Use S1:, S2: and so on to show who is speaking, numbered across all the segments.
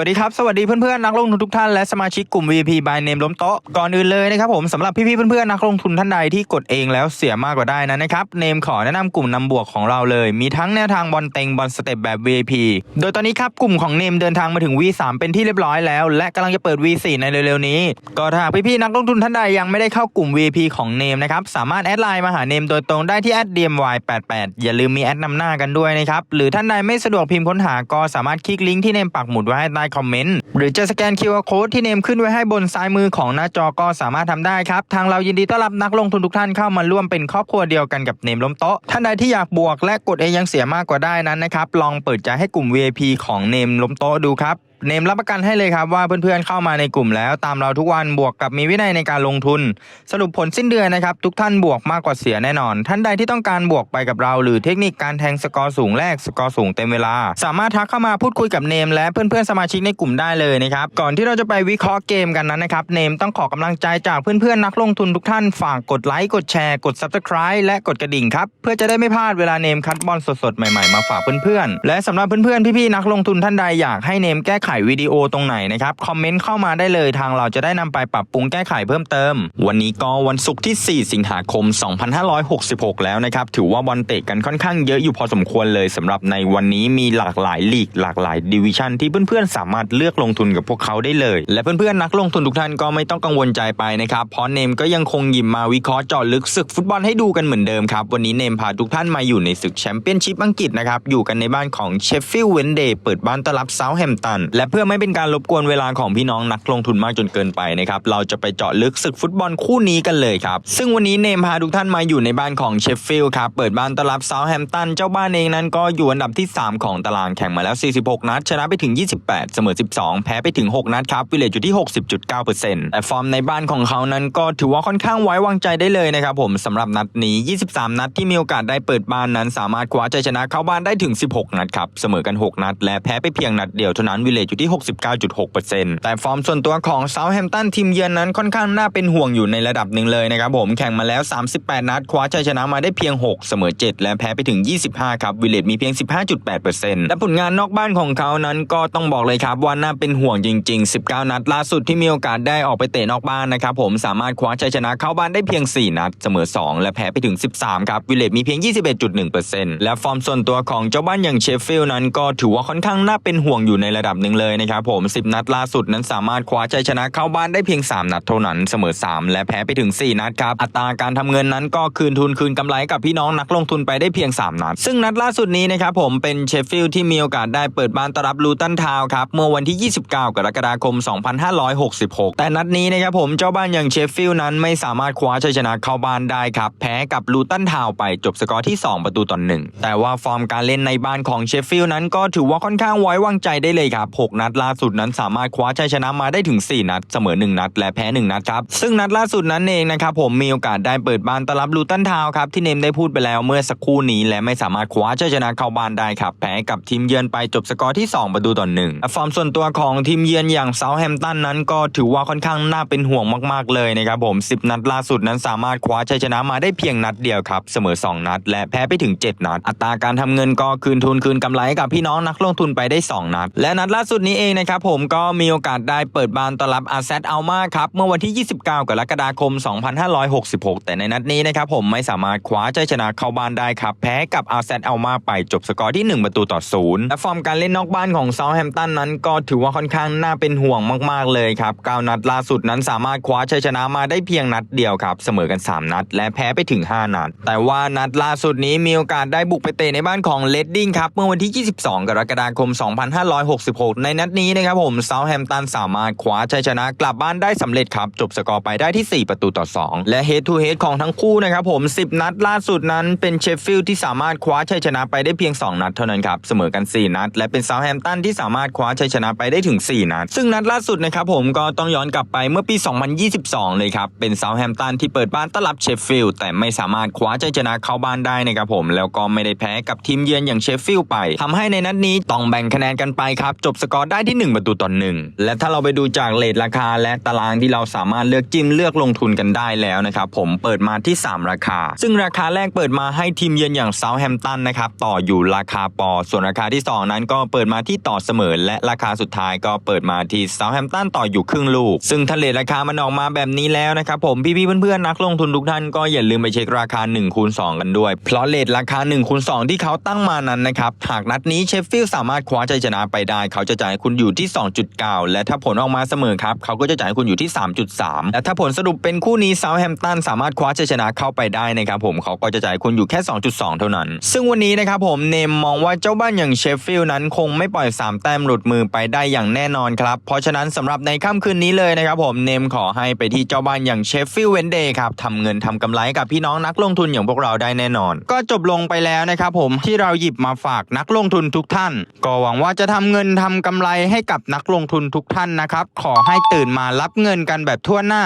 S1: วัสดีครับ สวัสดีเพื่อนๆนักลงทุนทุกท่านและสมาชิกกลุ่ม VP by Name ล้มโต๊ะก่อนอื่นเลยนะครับผมสำหรับพี่ๆเพื่อนๆนักลงทุนท่านใดที่กดเองแล้วเสียมากกว่าได้นั้นะครับเนมขอแนะนำกลุ่มนำบวกของเราเลย มีทั้งแนวทางบอลเต็งบอลสเต็ปแบบ V.P. โดยตอนนี้ครับกลุ่มของเนมเดินทางมาถึง V3 เป็นที่เรียบร้อยแล้ว และกำลังจะเปิด V4 ในเร็วๆนี้ ก็ถ้าหากพี่ๆนักลงทุนท่านใดยังไม่ได้เข้ากลุ่ม V.P. ของเนมนะครับสามารถแอดไลน์มาหาเนมโดยตรงได้ที่ @dmy88 อย่าลืมมีแอดนำหน้ากันด้วยนะครับหรือท่านใดไม่สะดวกพิมพ์ค้นหาก็สามารถคลิกลิงก์ที่เนมปักหมุดไว้ให้ใต้คอมเมนต์ หรือจะสแกน QR Code ที่เนมขึ้นไว้ให้บนซ้ายมือของหน้าจอก็สามารถทำได้ครับ ทางเรายินดีต้อนรับนักลงทุนทุกท่านเข้ามาร่วมเป็นครอบครัวเดียวกันกับเนมล้มโต๊ะ ท่านใดที่อยากบวกและกดเองยังเสียมากกว่าได้นั้นนะครับ ลองเปิดใจให้กลุ่ม VIP ของเนมล้มโต๊ะดูครับ เนมรับประกันให้เลยครับว่าเพื่อนๆเข้ามาในกลุ่มแล้วตามเราทุกวันบวกกับมีวินัยในการลงทุน สรุปผลสิ้นเดือนนะครับ ทุกท่านบวกมากกว่าเสียแน่นอน ท่านใดที่ต้องการบวกไปกับเรา หรือเทคนิคการแทงสกอร์สูงแรกสกอร์สูงเต็มเวลา สามารถทักเข้ามาพูดคุยกับเนมและเพื่อนๆสมาชิกในกลุ่มได้เลยนะครับก่อนที่เราจะไปวิเคราะห์เกมกันนั้นนะครับเนมต้องขอกำลังใจจากเพื่อนๆนักลงทุนทุกท่านฝากกดไลค์กดแชร์กด subscribe และกดกระดิ่งครับเพื่อจะได้ไม่พลาดเวลาเนมคัดบอลสดๆใหม่ๆมาฝากเพื่อนๆและสำหรับเพื่อนๆพี่ๆนักลงทุนท่านใดอยากให้เนมแก้ไขวิดีโอตรงไหนนะครับ คอมเมนต์เข้ามาได้เลยทางเราจะได้นำไปปรับปรุงแก้ไขเพิ่มเติม วันนี้ก็วันศุกร์ที่ 4 สิงหาคม 2566 แล้วนะครับ ถือว่าบอลเตะกันค่อนข้างเยอะอยู่พอสมควรเลยสำหรับในวันนี้มีหลากหลายลีกหลากหลายดิวิชันที่เพื่อนๆ สามารถเลือกลงทุนกับพวกเขาได้เลย และเพื่อนๆนักลงทุนทุกท่านก็ไม่ต้องกังวลใจไปนะครับเพราะเนมก็ยังคงหยิบมาวิเคราะห์เจาะลึกศึกฟุตบอลให้ดูกันเหมือนเดิมครับ วันนี้เนมพาทุกท่านมาอยู่ในศึกแชมเปี้ยนชิพอังกฤษนะครับอยู่กันในบ้านของเชฟฟิลด์เวนเดย์เปิดบ้านต้อนรับเซาท์แฮมป์ตันและเพื่อไม่เป็นการรบกวนเวลาของพี่น้องนักลงทุนมากจนเกินไปนะครับเราจะไปเจาะลึกศึกฟุตบอลคู่นี้กันเลยครับ ซึ่งวันนี้เนมพาทุกท่านมาอยู่ในบ้านของเชฟฟิลด์ครับเปิดบ้านต้อนรับเซาแฮมตันเจ้าบ้านเองนั้นก็อยู่อันดับที่ 3 ของตารางแข่งมาแล้ว 46 นัด ชนะไปถึง 28 เสมอ 12 แพ้ไปถึง 6 นัดครับวิเลจอยู่ที่ 60.9%แต่ฟอร์มในบ้านของเขานั้นก็ถือว่าค่อนข้างไว้วางใจได้เลยนะครับผมสำหรับนัดนี้ 23 นัดที่มีโอกาสได้เปิดบ้านนั้น สามารถคว้าชัยชนะเข้าบ้านได้ถึง 16 นัดครับเสมอกัน 6 นัด และแพ้ไปเพียงนัดเดียวเท่านั้นวิเลจอยู่ที่ 69.6%แต่ฟอร์มส่วนตัวของเซาท์แฮมป์ตันทีมเยือนนั้นค่อนข้างน่าเป็นห่วงอยู่ในระดับหนึ่งเลยนะครับผมแข่งมาแล้ว 38 นัด คว้าชัยชนะมาได้เพียง 6 เสมอ 7 และแพ้ไปถึง 25 ครับวิเลตมีเพียง 15.8%และผลงานนอกบ้านของเขานั้นก็ต้องบอกเลยครับว่าน่าเป็นห่วงจริง ๆ 19 นัดล่าสุดที่มีโอกาสได้ออกไปเตะนอกบ้านนะครับผมสามารถคว้าชัยชนะเข้าบ้านได้เพียง 4 นัด เสมอ 2 และแพ้ไปถึง 13 ครับวิเลตมีเพียง 21.1%และฟอร์มส่วนตัวของเจ้าบ้านอย่างเชฟฟิลด์นั้นก็ถือว่าค่อนข้างน่าเป็นห่วงอยู่ในระดับหนึ่งเลยนะครับผม 10 นัดล่าสุดนั้นสามารถคว้าชัยชนะเข้าบ้านได้เพียง 3 นัดเท่านั้นเสมอ 3 และแพ้ไปถึง 4 นัดครับ อัตราการทำเงินนั้นก็คืนทุนคืนกำไรกับพี่น้องนักลงทุนไปได้เพียง 3 นัด ซึ่งนัดล่าสุดนี้นะครับผมเป็นเชฟฟิลด์ที่มีโอกาสได้เปิดบ้านต้อนรับลูตันทาวครับเมื่อวันที่ 29 กรกฎาคม 2566 แต่นัดนี้นะครับผมเจ้าบ้านอย่างเชฟฟิลด์นั้นไม่สามารถคว้าชัยชนะเข้าบ้านได้ครับแพ้กับลูตันทาวไปจบสกอร์ที่ 2 ประตูต่อหนึ่งแต่ว่าฟอร์มการเล่นในบ้านของเชฟฟิลด์นั้นก็ถือว่าค่อนข้างไว้วางใจได้เลยครับหกนัดล่าสุดนั้นสามารถคว้าชัยชนะมาได้ถึง 4 นัด เสมอ 1 นัด และแพ้ 1 นัดครับ ซึ่งนัดล่าสุดนั้นเองนะครับผมมีโอกาสได้เปิดบ้านต้อนรับลูตันทาวครับที่เนมได้พูดไปแล้วเมื่อสักครู่นี้ และไม่สามารถคว้าชัยชนะเข้าบ้านได้ครับแพ้กับทีมเยือนไปจบสกอร์ที่ 2 ประตูต่อหนึ่งฟอร์มส่วนตัวของทีมเยือนอย่างเซาแฮมตันนั้นก็ถือว่าค่อนข้างน่าเป็นห่วงมาก ๆ เลยนะครับผม 10 นัดล่าสุดนั้นสามารถคว้าชัยชนะมาได้เพียงนัดเดียวครับเสมอ 2 นัด และแพ้ไปถึง 7 นัด อัตราการทำเงินก็คืนทุนคืนกำไรกับพี่น้องนักลงทุนไปได้ 2 นัด และนัดล่าสุดนี้เองนะครับผมก็มีโอกาสได้เปิดบานต้อนรับอาเซตอัลมาครับเมื่อวันที่ 29 กรกฎาคม 2566 แต่ในนัดนี้นะครับผมไม่สามารถคว้าชัยชนะเข้าบ้านได้ครับ แพ้กับอาเซตอัลมาไปจบสกอร์ที่ 1 ประตูต่อศูนย์และฟอร์มการเล่นนอกบ้านของเซาแฮมป์ตันนั้นก็ถือว่าค่อนข้างน่าเป็นห่วงมาก ๆ เลยครับก9นัดล่าสุดนั้นสามารถคว้าชัยชนะมาได้เพียงนัดเดียวครับ เสมอกัน 3 นัด และแพ้ไปถึง 5 นัด แต่ว่านัดล่าสุดนี้มีโอกาสได้บุกไปเตะในบ้านของเลดดิ้งครับเมื่อวันที่ 22 กรกฎาคม 2566ในนัดนี้นะครับผมเซาท์แฮมตันสามารถคว้าชัยชนะกลับบ้านได้สำเร็จครับจบสกอร์ไปได้ที่ 4 ประตูต่อ 2 และ head to head ของทั้งคู่นะครับผม 10 นัดล่าสุดนั้นเป็นเชฟฟิลด์ที่สามารถคว้าชัยชนะไปได้เพียง 2 นัดเท่านั้นครับเสมอกัน 4 นัด และเป็นเซาท์แฮมตันที่สามารถคว้าชัยชนะไปได้ถึง 4 นัด ซึ่งนัดล่าสุดนะครับผมก็ต้องย้อนกลับไปเมื่อปี 2022 เลยครับเป็นเซาท์แฮมตันที่เปิดบ้านต้อนรับเชฟฟิลด์แต่ไม่สามารถคว้าชัยชนะเข้าบ้านได้นะครับผมแล้วก็ไม่ได้แพ้กับทีมเยือนอย่างเชฟฟิลด์ไปทำให้ในนัดนี้ต้องแบ่งคะแนนกันไปครับจบสกอร์ได้ที่ 1 ประตูต่อหนึ่งและถ้าเราไปดูจากเลทราคาและตารางที่เราสามารถเลือกจิ้มเลือกลงทุนกันได้แล้วนะครับผมเปิดมาที่ 3 ราคา ซึ่งราคาแรกเปิดมาให้ทีมเยือนอย่างเซาท์แฮมป์ตันนะครับต่ออยู่ราคาปอ ส่วนราคาที่ 2 นั้นก็เปิดมาที่ต่อเสมอ และราคาสุดท้ายก็เปิดมาที่เซาท์แฮมป์ตันต่ออยู่ครึ่งลูก ซึ่งทะเลราคามันออกมาแบบนี้แล้วนะครับผมพี่ๆเพื่อนๆนักลงทุนทุกท่านก็อย่าลืมไปเช็คราคา1คูณ2กันด้วย เพราะเลทราคา1คูณ2ที่เขาตั้งมานั้นนะครับหากนัดนี้เชฟฟิลด์สามารถคว้าชัยชนะไปได้เขาจะจ่ายคุณอยู่ที่ 2.9 และถ้าผลออกมาเสมอครับเขาก็จะจ่ายคุณอยู่ที่ 3.3 และถ้าผลสรุปเป็นคู่นี้เซาแฮมตันสามารถคว้าชัยชนะเข้าไปได้นะครับผมเขาก็จะจ่ายคุณอยู่แค่ 2.2 เท่านั้น ซึ่งวันนี้นะครับผมเนมมองว่าเจ้าบ้านอย่างเชฟฟิลด์นั้นคงไม่ปล่อย 3 แต้มหลุดมือไปได้อย่างแน่นอนครับเพราะฉะนั้นสำหรับในค่ำคืนนี้เลยนะครับผมเนมขอให้ไปที่เจ้าบ้านอย่างเชฟฟิลด์เวนเดย์ครับทำเงินทำกำไรกับพี่น้องนักลงทุนอย่างพวกเราได้แน่นอน ก็จบลงไปแล้วนะครับผมที่เราหยิบมาฝากนักลงทุนทุกท่าน ก็หวังว่าจะทำเงินทำกำไรให้กับนักลงทุนทุกท่านนะครับ ขอให้ตื่นมารับเงินกันแบบทั่วหน้า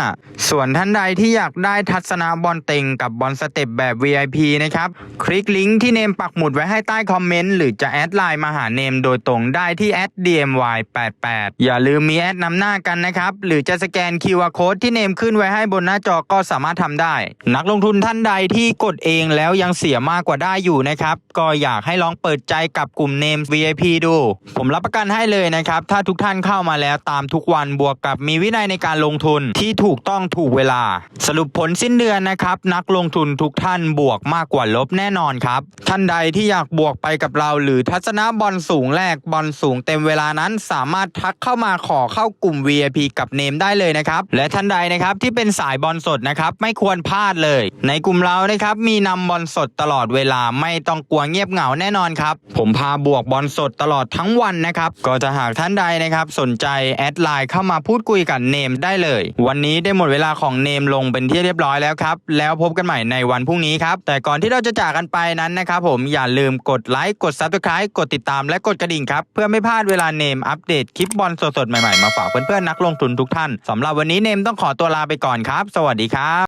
S1: ส่วนท่านใดที่อยากได้ทัศนะบอลเต็งกับบอลสเต็ปแบบ VIP นะครับ คลิกลิงก์ที่เนมปักหมุดไว้ให้ใต้คอมเมนต์หรือจะแอดไลน์มาหาเนมโดยตรงได้ที่แอด @dmy88 อย่าลืมมีแอดนำหน้ากันนะครับ หรือจะสแกน QR Code ที่เนมขึ้นไว้ให้บนหน้าจอก็สามารถทำได้ นักลงทุนท่านใดที่กดเองแล้วยังเสียมากกว่าได้อยู่นะครับ ก็อยากให้ลองเปิดใจกับกลุ่มเนม VIP ดู ผมรับประกันให้เลยนะครับ ถ้าทุกท่านเข้ามาแล้วตามทุกวันบวกกับมีวินัยในการลงทุนที่ถูกต้องถูกเวลา สรุปผลสิ้นเดือนนะครับ นักลงทุนทุกท่านบวกมากกว่าลบแน่นอนครับ ท่านใดที่อยากบวกไปกับเรา หรือทัศนะบอลสูงแรกบอลสูงเต็มเวลานั้น สามารถทักเข้ามาขอเข้ากลุ่ม VIP กับเนมได้เลยนะครับและท่านใดนะครับที่เป็นสายบอลสดนะครับไม่ควรพลาดเลย ในกลุ่มเรานะครับมีนำบอลสดตลอดเวลาไม่ต้องกลัวเงียบเหงาแน่นอนครับผมพาบวกบอลสดตลอดทั้งวันนะครับก็จะหากท่านใดนะครับสนใจแอดไลน์เข้ามาพูดคุยกับเนมได้เลย วันนี้ได้หมดเวลาของเนมลงเป็นที่เรียบร้อยแล้วครับ แล้วพบกันใหม่ในวันพรุ่งนี้ครับ แต่ก่อนที่เราจะจากกันไปนั้นนะครับผมอย่าลืมกดไลค์กด Subscribe กดติดตามและกดกระดิ่งครับ เพื่อไม่พลาดเวลาเนมอัปเดตคลิปบอลสดๆใหม่ๆมาฝากเพื่อนๆนักลงทุนทุกท่านสำหรับวันนี้เนมต้องขอตัวลาไปก่อนครับ สวัสดีครับ